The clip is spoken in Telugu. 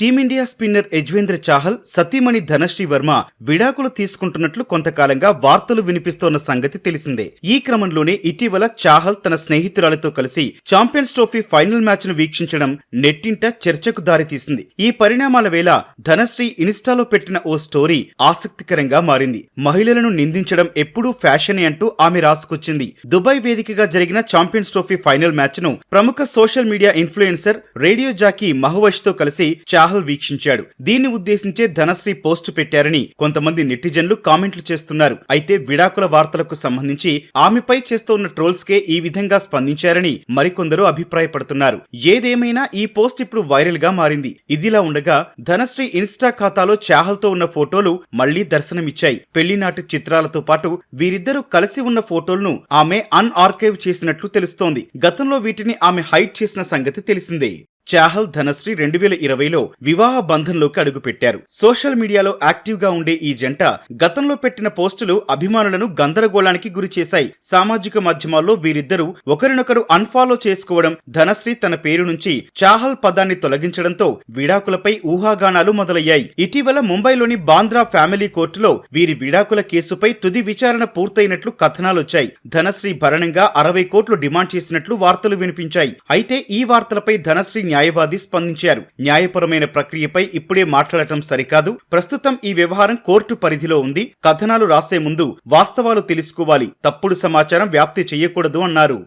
టీమిండియా స్పిన్నర్ యజ్వేంద్ర చాహల్ సతీమణి ధనశ్రీ వర్మ విడాకులు తీసుకుంటున్నట్లు కొంతకాలంగా వార్తలు వినిపిస్తోన్న సంగతి తెలిసిందే. ఈ క్రమంలోనే ఇటీవల చాహల్ తన స్నేహితురాలతో కలిసి ఛాంపియన్స్ ట్రోఫీ ఫైనల్ మ్యాచ్ను వీక్షించడం నెట్టింట చర్చకు దారితీసింది. ఈ పరిణామాల వేళ ధనశ్రీ ఇన్స్టాలో పెట్టిన ఓ స్టోరీ ఆసక్తికరంగా మారింది. మహిళలను నిందించడం ఎప్పుడూ ఫ్యాషన్ అంటూ ఆమె రాసుకొచ్చింది. దుబాయ్ వేదికగా జరిగిన ఛాంపియన్స్ ట్రోఫీ ఫైనల్ మ్యాచ్ను ప్రముఖ social media influencer radio jockey మహవష్తో కలిసి చాహల్ వీక్షించాడు. దీన్ని ఉద్దేశించే ధనశ్రీ పోస్టు పెట్టారని కొంతమంది నెటిజన్లు కామెంట్లు చేస్తున్నారు. అయితే విడాకుల వార్తలకు సంబంధించి ఆమెపై చేస్తున్న ట్రోల్స్ కే ఈ విధంగా స్పందించారని మరికొందరు అభిప్రాయపడుతున్నారు. ఏదేమైనా ఈ పోస్ట్ ఇప్పుడు వైరల్గా మారింది. ఇదిలా ఉండగా ధనశ్రీ ఇన్స్టా ఖాతాలో చాహల్తో ఉన్న ఫోటోలు మళ్ళీ దర్శనమిచ్చాయి. పెళ్ళినాటి చిత్రాలతో పాటు వీరిద్దరూ కలిసి ఉన్న ఫోటోలను ఆమె అన్ఆర్కైవ్ చేసినట్లు తెలుస్తోంది. గతంలో వీటిని ఆమె హైట్ చేసిన సంగతి తెలిసిందే. చాహల్ ధనశ్రీ రెండు వేల ఇరవైలో వివాహ బంధంలోకి అడుగుపెట్టారు. సోషల్ మీడియాలో యాక్టివ్గా ఉండే ఈ జంట గతంలో పెట్టిన పోస్టులు అభిమానులను గందరగోళానికి గురి చేశాయి. సామాజిక మాధ్యమాల్లో వీరిద్దరూ ఒకరినొకరు అన్ఫాలో చేసుకోవడం ధనశ్రీ తన పేరు నుంచి చాహల్ పదాన్ని తొలగించడంతో విడాకులపై ఊహాగానాలు మొదలయ్యాయి. ఇటీవల ముంబైలోని బాంద్రా ఫ్యామిలీ కోర్టులో వీరి విడాకుల కేసుపై తుది విచారణ పూర్తయినట్లు కథనాలొచ్చాయి ధనశ్రీ భరణంగా అరవై కోట్లు డిమాండ్ చేసినట్లు వార్తలు వినిపించాయి. అయితే ఈ వార్తలపై ధనశ్రీ న్యాయవాది స్పందించారు. న్యాయపరమైన ప్రక్రియపై ఇప్పుడే మాట్లాడటం సరికాదు. ప్రస్తుతం ఈ వ్యవహారం కోర్టు పరిధిలో ఉంది. కథనాలు రాసే ముందు వాస్తవాలు తెలుసుకోవాలి. తప్పుడు సమాచారం వ్యాప్తి చేయకూడదు అన్నారు.